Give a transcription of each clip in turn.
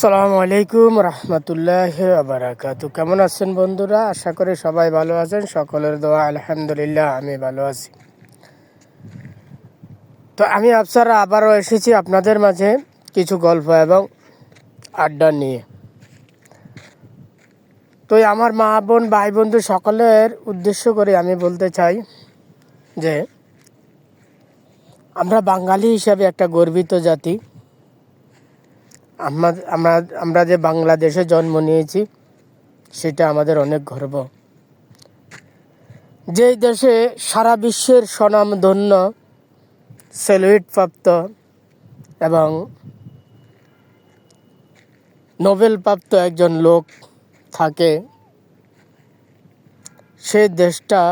সালামু আলাইকুম রহমতুল্লাহ আবরাকাতু কেমন আছেন বন্ধুরা? আশা করি সবাই ভালো আছেন, সকলের দোয়া, আলহামদুলিল্লাহ, আমি ভালো আছি। তো আমি আফসারা আবারও এসেছি আপনাদের মাঝে কিছু গল্প এবং আড্ডা নিয়ে। তো আমার মা, বোন, ভাই, বন্ধু সকলের উদ্দেশ্য করে আমি বলতে চাই যে, আমরা বাঙালি হিসাবে একটা গর্বিত জাতি। আমরা আমরা আমরা যে বাংলাদেশে জন্ম নিয়েছি, সেটা আমাদের অনেক গর্ব। যেই দেশে সারা বিশ্বের স্বনামধন্য সেলুইট প্রাপ্ত এবং নোবেল প্রাপ্ত একজন লোক থাকে সেই দেশটা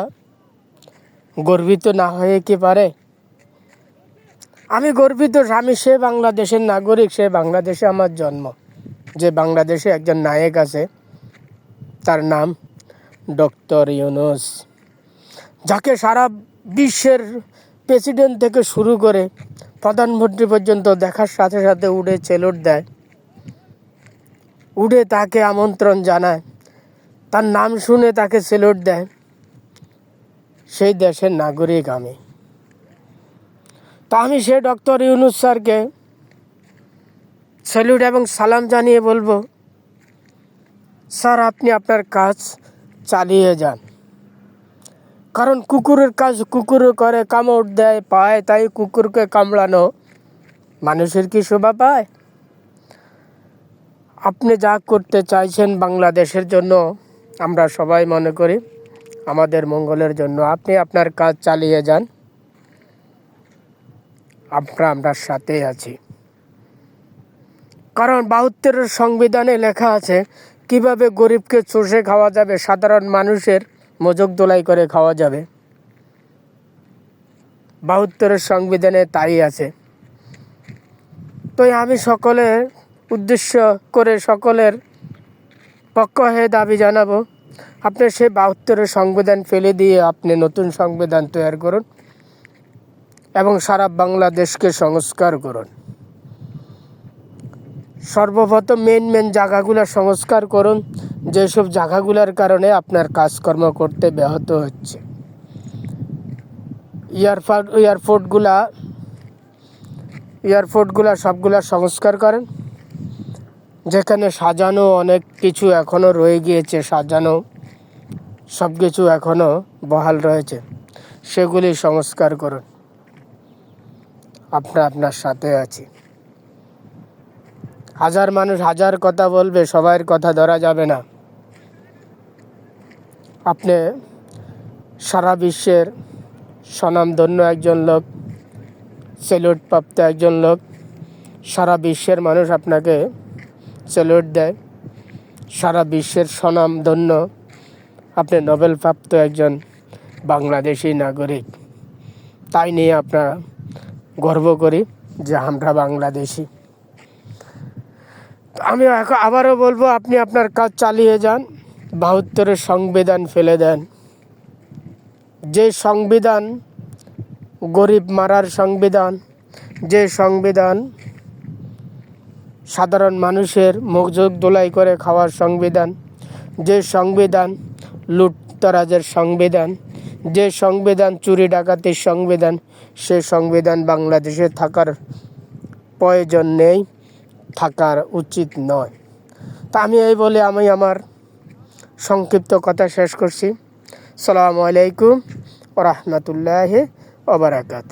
গর্বিত না হয়ে কি পারে? আমি গর্বিত আমি সে বাংলাদেশের নাগরিক, সে বাংলাদেশে আমার জন্ম। যে বাংলাদেশে একজন নায়ক আছে, তার নাম ডক্টর ইউনুস। যাকে সারা বিশ্বের প্রেসিডেন্ট থেকে শুরু করে প্রধানমন্ত্রী পর্যন্ত দেখার সাথে সাথে উড়ে চেলুট দেয়। উড়ে তাকে আমন্ত্রণ জানায়। তার নাম শুনে তাকে সেলুট দেয়। সেই দেশের নাগরিক আমি। তো আমি সে ডক্টর ইউনুস স্যারকে স্যালুট এবং সালাম জানিয়ে বলব, স্যার, আপনি আপনার কাজ চালিয়ে যান। কারণ কুকুরের কাজ কুকুর করে, কামড় দেয়, পায়, তাই কুকুরকে কামড়ানো মানুষের কি শোভা পায়? আপনি যা করতে চাইছেন বাংলাদেশের জন্য, আমরা সবাই মনে করি, আমাদের মঙ্গলের জন্য। আপনি আপনার কাজ চালিয়ে যান। আমরা আপনার সাথেই আছি। কারণ বাহাত্তরের সংবিধানে লেখা আছে, কীভাবে গরিবকে চষে খাওয়া যাবে, সাধারণ মানুষের মজক দোলাই করে খাওয়া যাবে। বাহাত্তরের সংবিধানে তাই আছে। তো আমি সকলের উদ্দেশ্য করে সকলের পক্ষ হয়ে দাবি জানাব, আপনি সে বাহাত্তরের সংবিধান ফেলে দিয়ে আপনি নতুন সংবিধান তৈরি করুন। এবং সারা বাংলাদেশকে সংস্কার করুন। সর্বপ্রথম মেন মেন জায়গাগুলো সংস্কার করুন, যেসব জায়গাগুলোর কারণে আপনার কাজকর্ম করতে ব্যাহত হচ্ছে। এয়ারপোর্ট এয়ারপোর্টগুলা এয়ারপোর্টগুলা সবগুলা সংস্কার করেন। যেখানে সাজানো অনেক কিছু এখনও রয়ে গিয়েছে, সাজানো সব কিছু এখনও বহাল রয়েছে। সেগুলি সংস্কার করুন। আমরা আপনার সাথে আছি। হাজার মানুষ হাজার কথা বলবে সবার কথা ধরা যাবে না। আপনি সারা বিশ্বের স্বনামধন্য একজন লোক সেলুট প্রাপ্ত একজন লোক, সারা বিশ্বের মানুষ আপনাকে সেলুট দেয়। সারা বিশ্বের স্বনামধন্য, আপনি নোবেল প্রাপ্ত একজন বাংলাদেশি নাগরিক। তাই নিয়ে আপনারা গর্ব করি যে আমরা বাংলাদেশি। আমি এখন আবারও বলব, আপনি আপনার কাজ চালিয়ে যান, বাহাত্তরের সংবিধান ফেলে দেন। যে সংবিধান গরিব মারার সংবিধান, যে সংবিধান সাধারণ মানুষের মগজোগ দোলাই করে খাওয়ার সংবিধান, যে সংবিধান লুটতরাজের সংবিধান যে সংবিধান চুরি ডাকাতির সংবিধান, সে সংবিধান বাংলাদেশে থাকার প্রয়োজন নেই, থাকার উচিত নয়। তা আমি এই বলে আমি আমার সংক্ষিপ্ত কথা শেষ করছি। সালামু আলাইকুম রহমতুল্লাহ ওবরাকাত